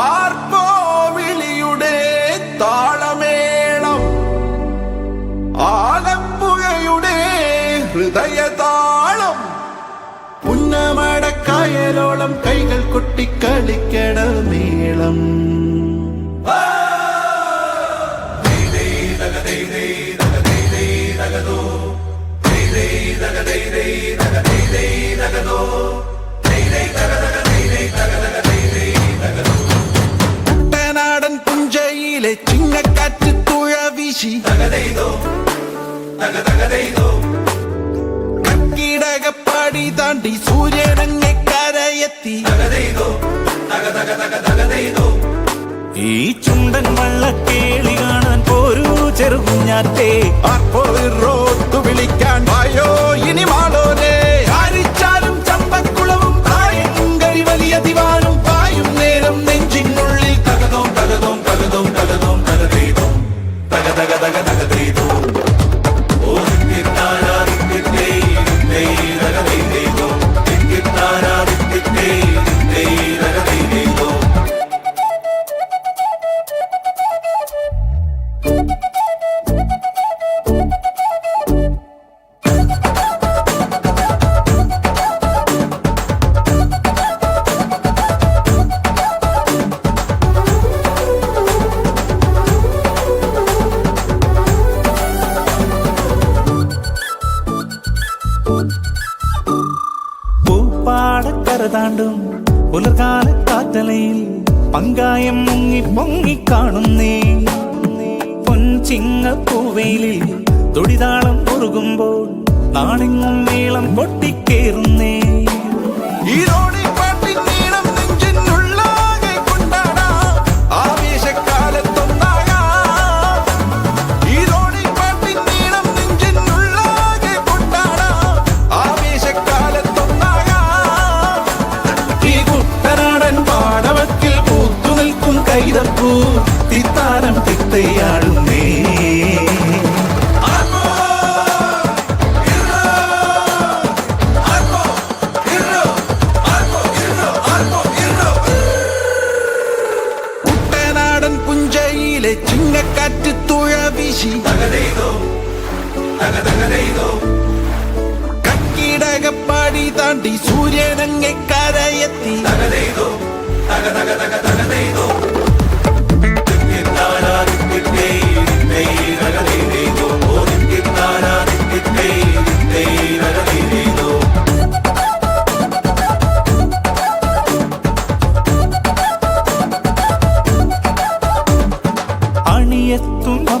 ആർപ്പോ വിളിയുടെ താളമേളം ആലപ്പുഴയുടെ ഹൃദയതാളം പുന്നമടക്കായലോളം കൈകൾ കൊട്ടിക്കളിക്കണ മേളം. കുട്ടനാടൻ പുഞ്ചയിലെ ചിങ്ങക്കാറ്റ് തുഴ വീശി. കക്കിടകപ്പാടി താണ്ടി സൂര്യനങ്ങെ കരയെത്തി. ഈ ചുണ്ടൻ വള്ളക്കേളി കാണാൻ പോരൂ ചെറുകുഞ്ഞാറ്റേ. റോത്തു പൂപ്പാടക്കര താണ്ടും പുലർകാല കാറ്റലയിൽ പങ്കായം മുങ്ങി പൊങ്ങി കാണുന്നേ. പൊൻചിങ്ങ പൂവയിലിൽ തൊടിതാളം ഉറുകുമ്പോൾ നാടെങ്ങും നീളം പൊട്ടിക്കേറുന്നേ. ഈരോടി തിത്താരം തിത്തയാടുന്നേ കുട്ടനാടൻ പുഞ്ചയിലെ ചിങ്ങക്കാറ്റ് തുഴ വീശി. കക്കിടകപ്പാടി താണ്ടി സൂര്യനങ്ങെ കരയെത്തി. അണിയത്തും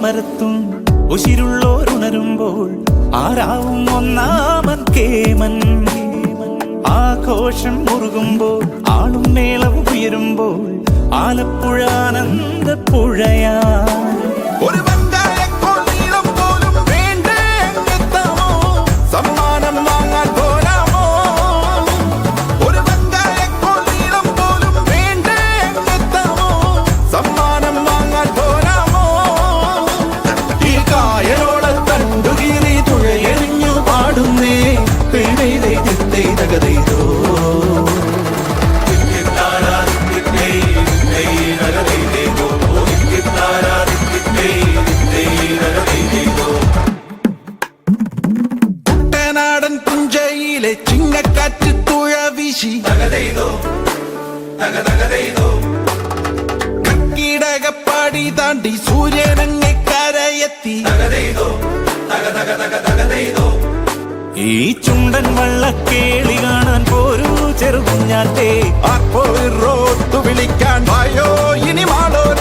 അമരത്തും ഉശിരുള്ളോരുണരുമ്പോൾ ആരാവും ഒന്നാമൻ കേമൻ. ആഘോഷം മുറുകുമ്പോൾ ആളും മേളവും ഉയരുമ്പോൾ ആലപ്പുഴ ആനന്ദപ്പുഴയാ. ഒരു കക്കിടകപ്പാടി താണ്ടി സൂര്യനങ്ങെ കരയെത്തി. ഈ ചുണ്ടൻ വള്ളക്കേളി കാണാൻ പോരൂ ചെറുകുഞ്ഞാറ്റേ. അപ്പോൾ റോത്തു വിളിക്കാൻ വായോ ഇനി മാളോരെ